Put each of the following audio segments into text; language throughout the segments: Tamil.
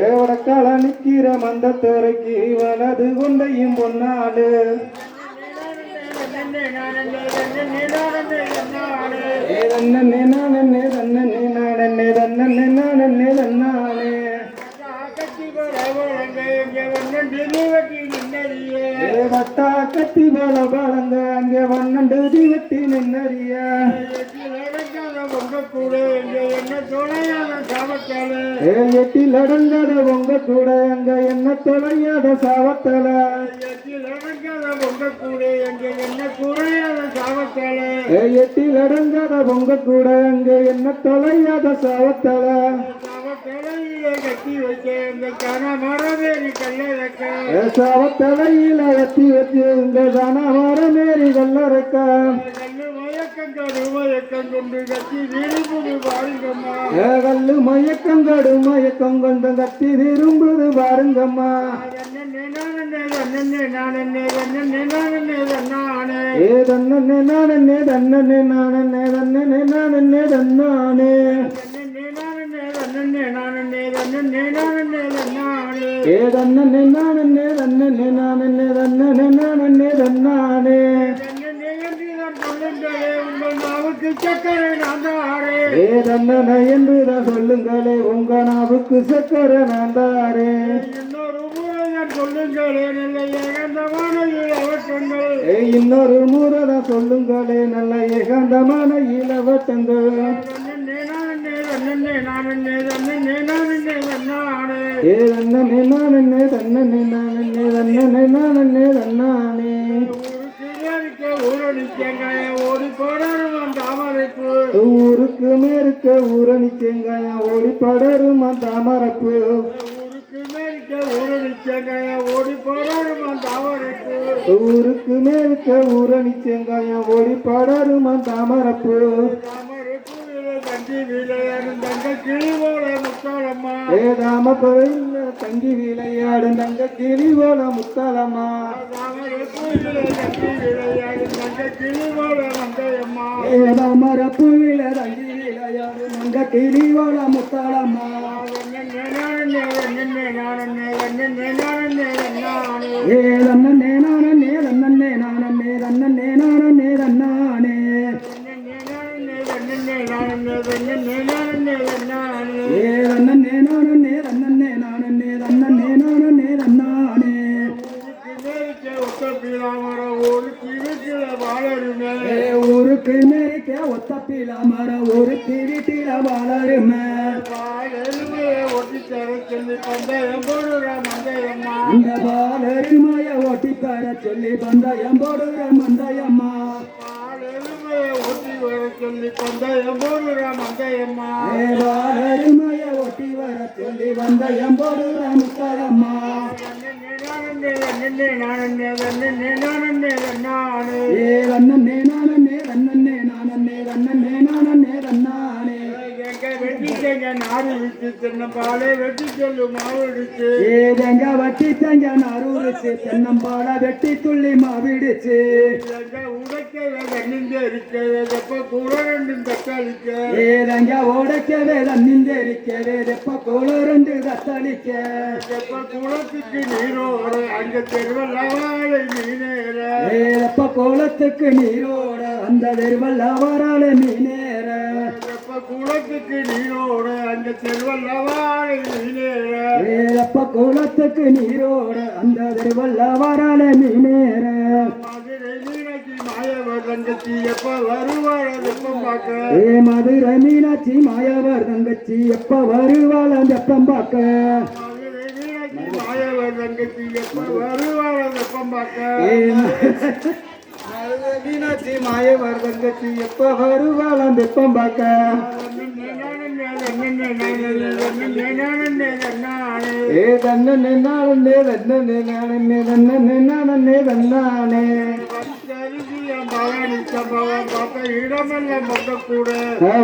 ஏவடக்கால நிக்கிற மந்த துறைக்கு வலது கொண்டையும் பொன்னாடு. கத்தி பல பழங்க அங்கே வண்ணண்டு தீவத்தி நின்னறிய. ஏ எட்டில் அடங்காத உங்க கூட எங்க என்ன தொலையாத சாவத்தல? ஏ எட்டில் அடங்காத உங்க கூட எங்க என்ன தொலையாத சாவத்தல? கட்டி வச்ச இந்த கன மரமேறி கல்லறக்க சாவத்தலையில எத்தி வச்சு இந்த கன மரமேறி கல்லறக்க கல்லு மயக்கம் கடு மயக்கம் கொண்டு கத்தி திரும்புது பாருங்கம்மா. என்னென்ன நானே என்னென்ன நானே என்னென்ன நானே நானே ஏ தன்னே நானே தன்னே நானே தன்னே நானே தன்னானே. ஏ தன்னே நானே தன்னே நானே தன்னே நானே தன்னானே. ஏ தன்னனை என்று தான் சொல்லுங்களே உங்க நாவுக்கு சக்கரை நான்தாரே ஏ இன்னொரு முறை தான் சொல்லுங்களே நல்ல ஏகாந்தமான இளவட்டங்கள் ஏ தன்னே நானே தன்னே நானே தன்னே நானே தன்னானே ஓடி போடாருவான் தாமரைப்பு ஊருக்கு மேற்க ஊரணி செங்காயம் ஓடி படருமா தாமரப்பு ஊருக்கு மேற்க ஊரணி செங்காய ஓடி போடாருவான் தாமரைப்பு ஊருக்கு மேற்க ஊரணி செங்காயம் ஓடி படருமா தாமரப்பு தாமரைப்பு தங்கி விளையாடும் தங்க கிளி போல முத்தாளம்மா. ஏ தங்கி விளையாடும் தங்க கிளி முத்தலம்மா. ஏதாமர தாமரைப்பு தங்கி விளையாடும் தங்க கிளி முத்தலம்மா. மந்தையம்மா ஏ தாமரப்பு வில தங்கி தன்னே நானே தன்னே ஏ ஊருக்கு மேற்க ஒத்தப்பில மர ஒரு திருட்டில வளருமே. அந்த பாலருமைய ஓட்டி தர சொல்லி பந்தயம் போடுற மந்தயம்மா. ஏ பாலருமைய ஓட்டி வர சொல்லி பந்தயம் போடுற முத்தரம்மா ஏ தன்னே நானே தன்னே நானே தன்னே நானே தன்னானே நாடு வெட்டி வட்டி தங்க நறுச்சு தென்னம்பாட வெட்டி துள்ளி மாவிடுச்சு. கூட ரெண்டும் தக்காளிக்க ஏதெங்க ஓடக்கவே தன்னிந்தரிக்கவே வெப்ப கோல ரெண்டு தத்தளிக்க வெப்ப குளத்துக்கு நீரோட அங்க தெருவல்லாவாழை மீனேற ஏ வெப்ப கோலத்துக்கு நீரோட அந்த தெருவல்ல வரால மீனேற வெப்ப குளத்துக்கு நீரோட அங்க தெருவல்லாவாழை மீனேற ஏ வெப்ப கோலத்துக்கு நீரோட அந்த தெருவல்ல வரால மீனேற மதுரை மாயவர் தங்கச்சி எப்ப வருவாழ வெப்பம் பார்க்க? ஏ மதுரை மீனாட்சி மாயவர் தங்கச்சி எப்ப வருவாள் வெப்பம் பார்க்க? மாயவர் தங்கச்சி எப்ப வருவாழ வெப்பம் பார்க்க? மீனாட்சி மாயவர் தங்கச்சி எப்ப வருவாள் அந்த எப்பம் பார்க்க ஏ தன்ன நின்னானே தன்ன நின்னானே தன்ன நின்னானே தன்னானே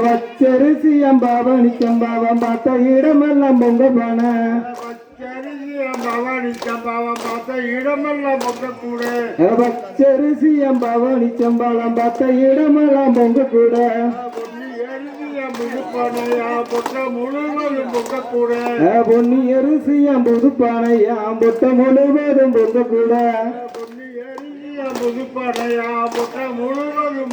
வச்சரிசி அம்பாவணி பார்த்த இடமெல்லாம் பொங்க பான பவானி சம்பாவம் பார்த்த இடமெல்லாம் கூட பொங்க கூட பொன்னி முழுப்ப புதுப்பானையா பொட்ட முழுவதும் பொங்க கூட பொன்னி அரிசியா புதுப்பானையா பொட்ட முழுவதும்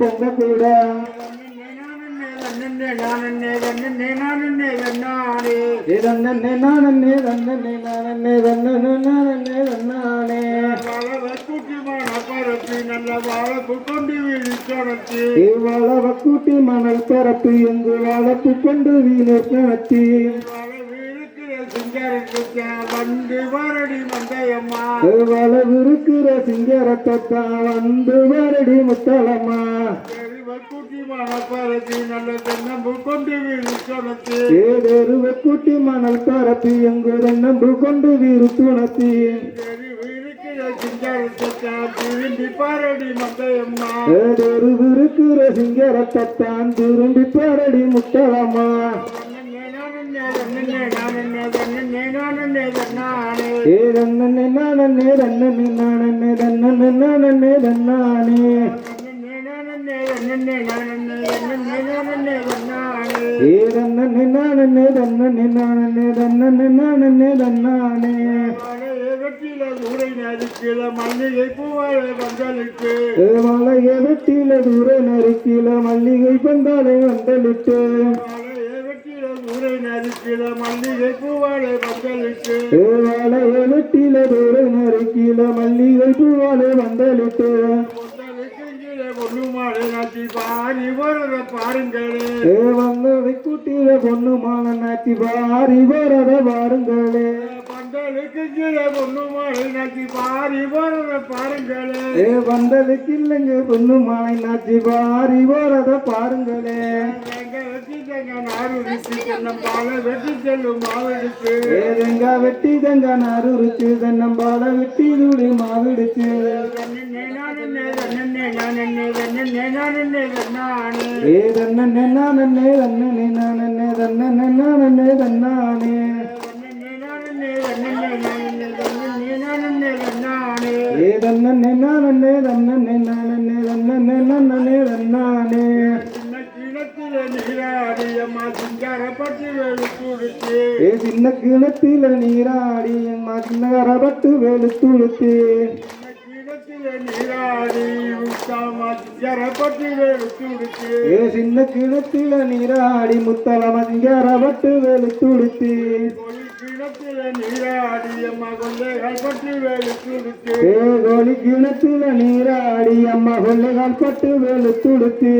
பொங்கக்கூட. பொன்னி அரிசியாம் புது பானையாம் பொட்ட முழுவதும் இதன்னே நானே தன்னே நானே தன்னே நானே தன்னானே இவ்வளவு கூட்டி மணல் பரப்பு எங்கு வளர்ப்பு கொண்டு வீணர் நடத்தி இருக்கிற சிங்கரத்தை வந்து வரடி முத்தலம்மா. ஏதெருவ கூட்டி மணல் பரப்பு எங்கு நம்பு கொண்டு வீறு துணத்தி ஏதெருவு இருக்கிற சிங்கரத்தை தான் திரும்பி பாரடி முத்தலம்மா. மல்லிகை பூவாழ வந்தலுக்கு மலைய வெட்டில தூர நறுக்கில மல்லிகை பந்தாலை வந்தளிட்டு நறுக்கில மல்லிகை பூவாழ வந்தலுக்கு மலைய வெட்டில தூர நறுக்கில மல்லிகை பூவாலை வந்தளிட்டு ஒண்ணுமாடை நாட்டி பாரி வரத பாருங்களே. ஏ வந்ததை கூட்டில பொண்ணு மான நாச்சி பாரி வரத பாருங்களே. பந்தலுக்கு கீழே ஒண்ணுமாடை நாட்டி பாரி வரத பாருங்களே. ஏ வந்ததுக்கு இல்லைங்க பொண்ணு மாலை நாச்சி பாரி வரத பாருங்களே. எங்க வெட்டி தங்க தெங்கா நறுச்சு தென்னம்பால வெட்டி தூடி மாவிடுச்சு ஏ தன்னே நானே தன்னே நானே தன்னே நானே தன்னானே ஏ தன்னே நானே தன்னே நானே தன்னே நானே. தன்னானே ஏ சின்ன கிணத்தில நீராடி அம்மா சின்ன கரபட்டு வெளுத்துளுத்து ஏ சின்ன கிணத்தில நீராடி முத்தலம வேலு வெளுத்துளுத்து கிணத்தில நீராடி அம்மா கொள்ளைகால் பட்டு வெளுத்துளுத்து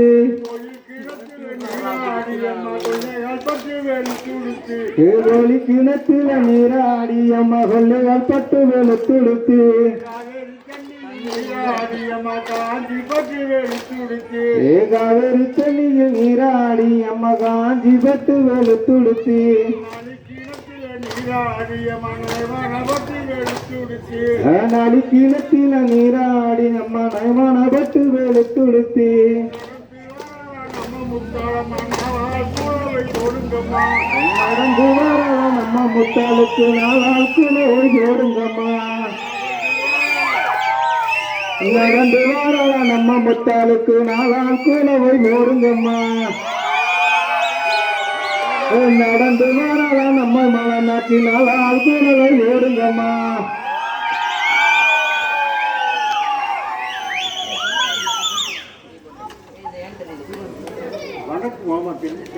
ஏ கோழி கிணத்தில நீராடி அம்மா கொள்ளைகால் பட்டு வெளுத்துளுத்து காஞ்சி பற்றி வெளுத்துடுத்து ஏ காவேரி தண்ணியில் நீராடி அம்மா காஞ்சி பட்டு வெளுத்துளுத்து நாளி கிணத்தில நீராடி அம்மா நயமான பட்டு வெளுத்துளுத்து நடந்து வரலாம் நம்ம முத்தாளுக்கு நாளால் ஓடுங்கம்மா நடந்து வரலாம் நம்ம முத்தாளுக்கு நாளால் ஓடுங்கம்மா நடந்து வரலாம் நம்ம மலை நாட்டி வணக்கம் மாமா தெரிஞ்சு